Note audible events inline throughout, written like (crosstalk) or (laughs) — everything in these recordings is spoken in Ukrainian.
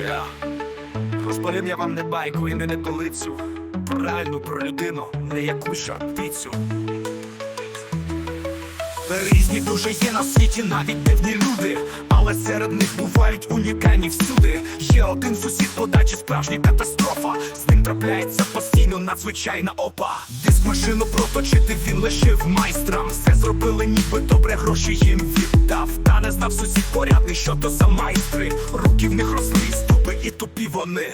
Я розповім я вам не байку і не недолицю реальну про людину, не якусь птицю Різні дуже є на світі навіть дивні люди, але серед них бувають унікальні всюди. Є один сусід подачі справжня катастрофа. З ним трапляється постійно надзвичайна опа. Машину проточити він лишив майстрам. Все зробили, ніби добре гроші їм віддав. Та не знав сусід порядний, що то за майстри. Руки в них росли ступи, і тупі вони.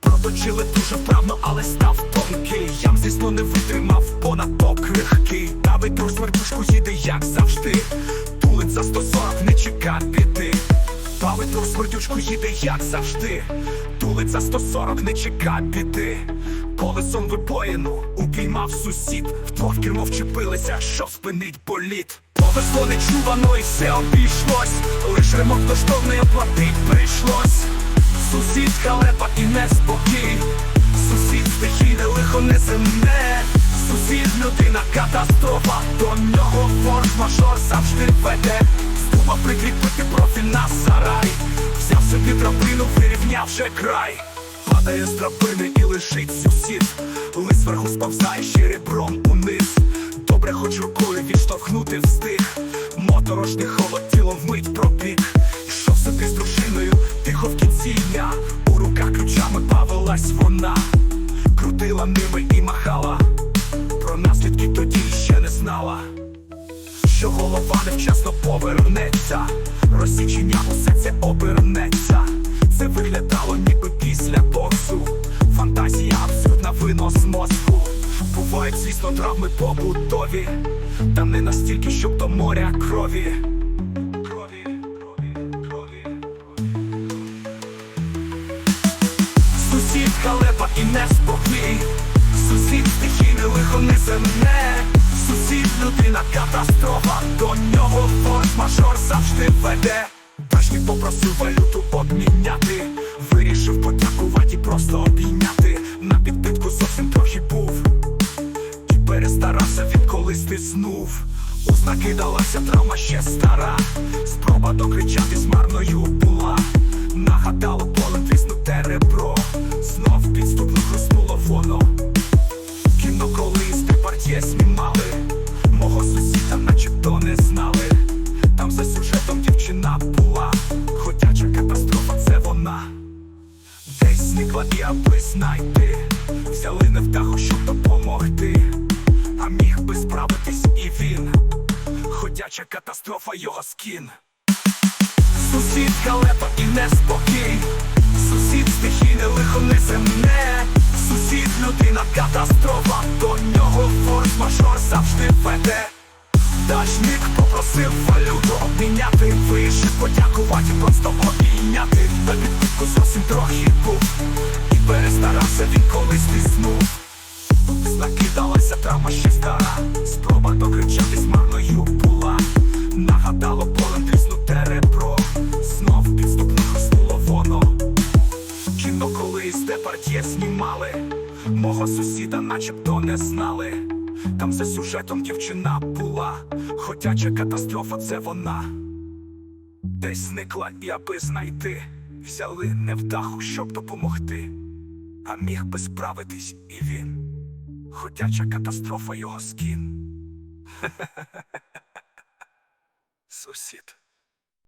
Проточили дуже вправно, але став тонкий. Ям, звісно, не витримав, понад покрихкий. Давить друг смертушку їде, як завжди. Тулить за 140, не чека біди. Павить друг смертючку їде, як завжди. Тулить за 140, не чека біди. Колесом випоїну упіймав сусід. Вдвох кермо вчепилися, що спинить боліт. Повезло нечувано і все обійшлось. Лиш ремонт коштовний оплатить прийшлось. Сусід халепа і неспокій. Сусід стихійне лихо не земне. Сусід людина катастрофа. До нього форс-мажор завжди веде. Стуба прикріпити профіль на сарай. Взяв собі драбину, вирівнявши край. Падає з драбини і лишить сусід. Лис зверху сповзає ще ребром униз. Добре хоч рукою відштовхнути встиг. Моторошний холод тілом вмить пробіг. Ішов собі з дружиною, тихо в кінці дня. У руках ключами бавилась вона. Крутила ними і махала. Про наслідки тоді ще не знала. Що голова невчасно повернеться, розсічення Бувають, звісно, травми побутові, та не настільки, щоб до моря крові. Крові, крові, крові. Сусід халепа і неспокій Сусід стихійне лихо не земне. Сусід людина катастрофа. До нього форс-мажор завжди веде. Дашник попросив тиснув Ознаки далася травма ще стара. Спроба докричатись марною була. Нагадало поле тріснуте ребро Знов підступно хрустнуло воно. Кіно колись партія знімали. Мого сусіда начебто не знали. Там за сюжетом дівчина була. Ходяча катастрофа це вона. Десь зникла і аби знайти. Взяли не в даху, щоб допомогти Ходяча катастрофа його скін. Сусід халепа і неспокій. Сусід стихійне лихо не земне Сусід людина катастрофа. До нього форс-мажор завжди веде. Дачник попросив валюту обміняти. Вирішив подякувати, просто обійняти. На підпитку зовсім трохи був. І перестарався він колись тиснув Накидалася травма ще стара Спроба докричатись Мого сусіда начебто не знали. Там за сюжетом дівчина була. Ходяча катастрофа це вона. Десь зникла і аби знайти Взяли не в даху, щоб допомогти. А міг би справитись і він. Ходяча катастрофа його скін. (laughs) Сусід.